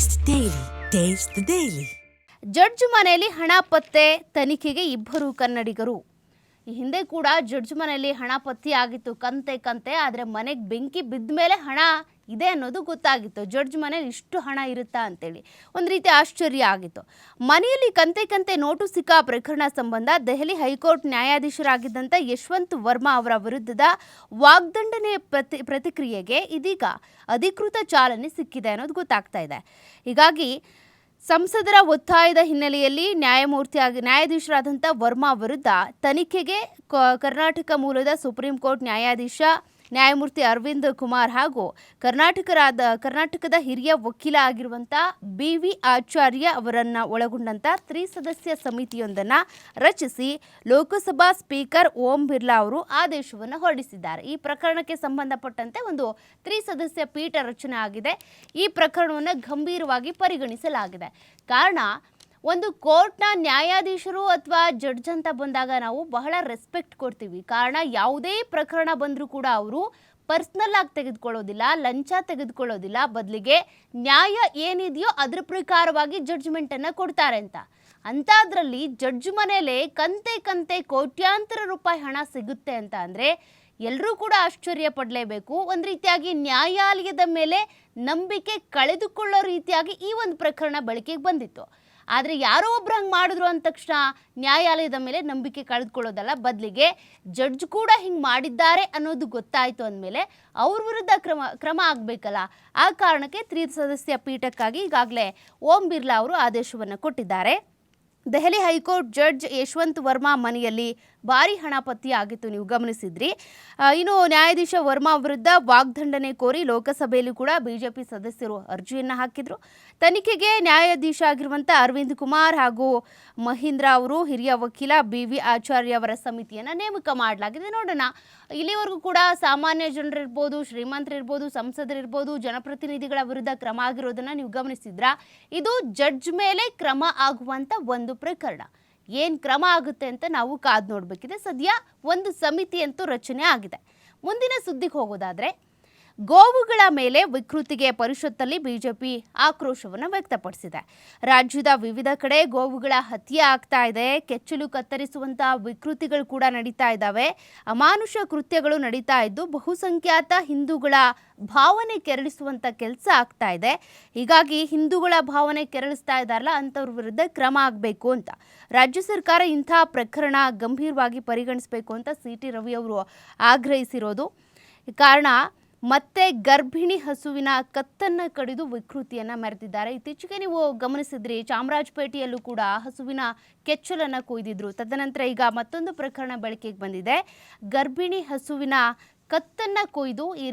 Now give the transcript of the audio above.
Taste daily taste daily judge ಮನೆಯಲ್ಲಿ ಹಣ, ಪತ್ತೆ, ತನಿಖೆಗೆ ಇಬ್ಬರು ಕನ್ನಡಿಗರು. ಈ ಹಿಂದೆ ಕೂಡ ಜಡ್ಜ್ ಮನೆಯಲ್ಲಿ ಹಣ ಪತ್ತೆ ಆಗಿತ್ತು ಕಂತೆ ಕಂತೆ. ಆದರೆ ಮನೆಗೆ ಬೆಂಕಿ ಬಿದ್ದ ಮೇಲೆ ಹಣ ಇದೆ ಅನ್ನೋದು ಗೊತ್ತಾಗಿತ್ತು. ಜಡ್ಜ್ ಮನೇಲಿ ಇಷ್ಟು ಹಣ ಇರುತ್ತಾ ಅಂತೇಳಿ. ಒಂದು ರೀತಿ ಆಶ್ಚರ್ಯ ಆಗಿತ್ತು. ಮನೆಯಲ್ಲಿ ಕಂತೆ ಕಂತೆ ನೋಟು ಸಿಕ್ಕ ಪ್ರಕರಣ ಸಂಬಂಧ ದೆಹಲಿ ಹೈಕೋರ್ಟ್ ನ್ಯಾಯಾಧೀಶರಾಗಿದ್ದಂಥ ಯಶವಂತ್ ವರ್ಮಾ ಅವರ ವಿರುದ್ಧದ ವಾಗ್ದಂಡನೆ ಪ್ರತಿ, ಪ್ರತಿಕ್ರಿಯೆಗೆ ಇದೀಗ ಅಧಿಕೃತ ಚಾಲನೆ ಸಿಕ್ಕಿದೆ ಅನ್ನೋದು ಗೊತ್ತಾಗ್ತಾ ಇದೆ. ಹೀಗಾಗಿ ಸಂಸದರ ಒತ್ತಾಯದ ಹಿನ್ನೆಲೆಯಲ್ಲಿ ನ್ಯಾಯಮೂರ್ತಿಯಾಗಿ ನ್ಯಾಯಾಧೀಶರಾದಂಥ ವರ್ಮಾ ವಿರುದ್ಧ ತನಿಖೆಗೆ ಕರ್ನಾಟಕ ಮೂಲದ ಸುಪ್ರೀಂ ಕೋರ್ಟ್ ನ್ಯಾಯಾಧೀಶ ನ್ಯಾಯಮೂರ್ತಿ ಅರವಿಂದ್ ಕುಮಾರ್ ಹಾಗೂ ಕರ್ನಾಟಕರಾದ, ಕರ್ನಾಟಕದ ಹಿರಿಯ ವಕೀಲ ಆಗಿರುವಂಥ ಬಿ ವಿ ಆಚಾರ್ಯ ಅವರನ್ನ ಒಳಗೊಂಡಂಥ ತ್ರಿಸದಸ್ಯ ಸಮಿತಿಯೊಂದನ್ನು ರಚಿಸಿ ಲೋಕಸಭಾ ಸ್ಪೀಕರ್ ಓಂ ಬಿರ್ಲಾ ಅವರು ಆದೇಶವನ್ನು ಹೊರಡಿಸಿದ್ದಾರೆ. ಈ ಪ್ರಕರಣಕ್ಕೆ ಸಂಬಂಧಪಟ್ಟಂತೆ ಒಂದು ತ್ರಿಸದಸ್ಯ ಪೀಠ ರಚನೆ ಆಗಿದೆ. ಈ ಪ್ರಕರಣವನ್ನು ಗಂಭೀರವಾಗಿ ಪರಿಗಣಿಸಲಾಗಿದೆ. ಕಾರಣ ಒಂದು ಕೋರ್ಟ್ನ ನ್ಯಾಯಾಧೀಶರು ಅಥವಾ ಜಡ್ಜ್ ಅಂತ ಬಂದಾಗ ನಾವು ಬಹಳ ರೆಸ್ಪೆಕ್ಟ್ ಕೊಡ್ತೀವಿ. ಕಾರಣ ಯಾವುದೇ ಪ್ರಕರಣ ಬಂದರೂ ಕೂಡ ಅವರು ಪರ್ಸ್ನಲ್ ಆಗಿ ತೆಗೆದುಕೊಳ್ಳೋದಿಲ್ಲ, ಲಂಚ ತೆಗೆದುಕೊಳ್ಳೋದಿಲ್ಲ. ಬದಲಿಗೆ ನ್ಯಾಯ ಏನಿದೆಯೋ ಅದ್ರ ಪ್ರಕಾರವಾಗಿ ಜಡ್ಜ್ಮೆಂಟನ್ನು ಕೊಡ್ತಾರೆ ಅಂತ. ಅಂಥದ್ರಲ್ಲಿ ಜಡ್ಜ್ ಮನೇಲೆ ಕಂತೆ ಕಂತೆ ಕೋಟ್ಯಾಂತರ ರೂಪಾಯಿ ಹಣ ಸಿಗುತ್ತೆ ಅಂತ ಅಂದರೆ ಎಲ್ಲರೂ ಕೂಡ ಆಶ್ಚರ್ಯ ಪಡಲೇಬೇಕು. ಒಂದು ರೀತಿಯಾಗಿ ನ್ಯಾಯಾಲಯದ ಮೇಲೆ ನಂಬಿಕೆ ಕಳೆದುಕೊಳ್ಳೋ ರೀತಿಯಾಗಿ ಈ ಒಂದು ಪ್ರಕರಣ ಬೆಳಕಿಗೆ ಬಂದಿತ್ತು. ಆದರೆ ಯಾರೋ ಒಬ್ರು ಹಂಗೆ ಮಾಡಿದ್ರು ಅಂದ ತಕ್ಷಣ ನ್ಯಾಯಾಲಯದ ಮೇಲೆ ನಂಬಿಕೆ ಕಳೆದುಕೊಳ್ಳೋದಲ್ಲ ಬದಲಿಗೆ ಜಡ್ಜ್ ಕೂಡ ಹಿಂಗೆ ಮಾಡಿದ್ದಾರೆ ಅನ್ನೋದು ಗೊತ್ತಾಯಿತು ಅಂದಮೇಲೆ ಅವ್ರ ವಿರುದ್ಧ ಕ್ರಮ ಕ್ರಮ ಆಗಬೇಕಲ್ಲ. ಆ ಕಾರಣಕ್ಕೆ ತ್ರಿಸದಸ್ಯ ಪೀಠಕ್ಕಾಗಿ ಈಗಾಗಲೇ ಓಂ ಬಿರ್ಲಾ ಅವರು ಆದೇಶವನ್ನು ಕೊಟ್ಟಿದ್ದಾರೆ. Delhi high court judge Yashwant Varma ಮನೆಯಲ್ಲಿ ಭಾರಿ ಹಣ ಪತ್ತೆಯಾಗಿತ್ತು ನೀವು ಗಮನಿಸಿದ್ರಿ. ಇನ್ನು ನ್ಯಾಯಾಧೀಶ ವರ್ಮಾ ವಿರುದ್ಧ ವಾಗ್ದಂಡನೆ ಕೋರಿ ಲೋಕಸಭೆಯಲ್ಲೂ ಕೂಡ ಬಿಜೆಪಿ ಸದಸ್ಯರು ಅರ್ಜಿಯನ್ನು ಹಾಕಿದ್ರು. ತನಿಖೆಗೆ ನ್ಯಾಯಾಧೀಶ ಆಗಿರುವಂಥ ಅರವಿಂದ್ ಕುಮಾರ್ ಹಾಗೂ ಮಹೀಂದ್ರ ಅವರು ಹಿರಿಯ ವಕೀಲ ಬಿ ವಿ ಆಚಾರ್ಯ ಅವರ ಸಮಿತಿಯನ್ನು ನೇಮಕ ಮಾಡಲಾಗಿದೆ. ನೋಡೋಣ. ಇಲ್ಲಿವರೆಗೂ ಕೂಡ ಸಾಮಾನ್ಯ ಜನರಿರ್ಬೋದು, ಶ್ರೀಮಂತರಿರ್ಬೋದು, ಸಂಸದರಿರ್ಬೋದು, ಜನಪ್ರತಿನಿಧಿಗಳ ವಿರುದ್ಧ ಕ್ರಮ ಆಗಿರೋದನ್ನ ನೀವು ಗಮನಿಸಿದ್ರ? ಇದು ಜಡ್ಜ್ ಮೇಲೆ ಕ್ರಮ ಆಗುವಂತ ಒಂದು ಪ್ರಕರಣ. ಏನು ಕ್ರಮ ಆಗುತ್ತೆ ಅಂತ ನಾವು ಕಾದು ನೋಡಬೇಕಿದೆ. ಸದ್ಯ ಒಂದು ಸಮಿತಿ ಅಂತೂ ರಚನೆ ಆಗಿದೆ. ಮುಂದಿನ ಸುದ್ದಿಗೆ ಹೋಗೋದಾದ್ರೆ ಗೋವುಗಳ ಮೇಲೆ ವಿಕೃತಿಗೆ ಪರಿಷತ್ತಲ್ಲಿ ಬಿಜೆಪಿ ಆಕ್ರೋಶವನ್ನು ವ್ಯಕ್ತಪಡಿಸಿದೆ. ರಾಜ್ಯದ ವಿವಿಧ ಕಡೆ ಗೋವುಗಳ ಹತ್ಯೆ ಆಗ್ತಾ ಇದೆ. ಕೆಚ್ಚಲು ಕತ್ತರಿಸುವಂತಹ ವಿಕೃತಿಗಳು ಕೂಡ ನಡೀತಾ ಇದ್ದಾವೆ. ಅಮಾನುಷ ಕೃತ್ಯಗಳು ನಡೀತಾ ಇದ್ದು, ಬಹುಸಂಖ್ಯಾತ ಹಿಂದೂಗಳ ಭಾವನೆ ಕೆರಳಿಸುವಂತ ಕೆಲಸ ಆಗ್ತಾ ಇದೆ. ಹೀಗಾಗಿ ಹಿಂದೂಗಳ ಭಾವನೆ ಕೆರಳಿಸ್ತಾ ಇದ್ದಾರಲ್ಲ, ಅಂಥವ್ರ ವಿರುದ್ಧ ಕ್ರಮ ಆಗಬೇಕು ಅಂತ. ರಾಜ್ಯ ಸರ್ಕಾರ ಇಂಥ ಪ್ರಕರಣ ಗಂಭೀರವಾಗಿ ಪರಿಗಣಿಸಬೇಕು ಅಂತ ಸಿ ಟಿ ರವಿ ಅವರು ಆಗ್ರಹಿಸಿರೋದು. ಕಾರಣ ಮತ್ತೆ ಗರ್ಭಿಣಿ ಹಸುವಿನ ಕತ್ತನ್ನು ಕಡಿದು ವಿಕೃತಿಯನ್ನ ಮೆರೆದಿದ್ದಾರೆ. ಇತ್ತೀಚೆಗೆ ನೀವು ಗಮನಿಸಿದ್ರಿ, ಚಾಮರಾಜಪೇಟೆಯಲ್ಲೂ ಕೂಡ ಹಸುವಿನ ಕೆಚ್ಚಲನ್ನ ಕೊಯ್ದಿದ್ರು. ತದನಂತರ ಈಗ ಮತ್ತೊಂದು ಪ್ರಕರಣ ಬೆಳಕಿಗೆ ಬಂದಿದೆ. ಗರ್ಭಿಣಿ ಹಸುವಿನ ಕತ್ತನ್ನ ಕೊಯ್ದು ಈ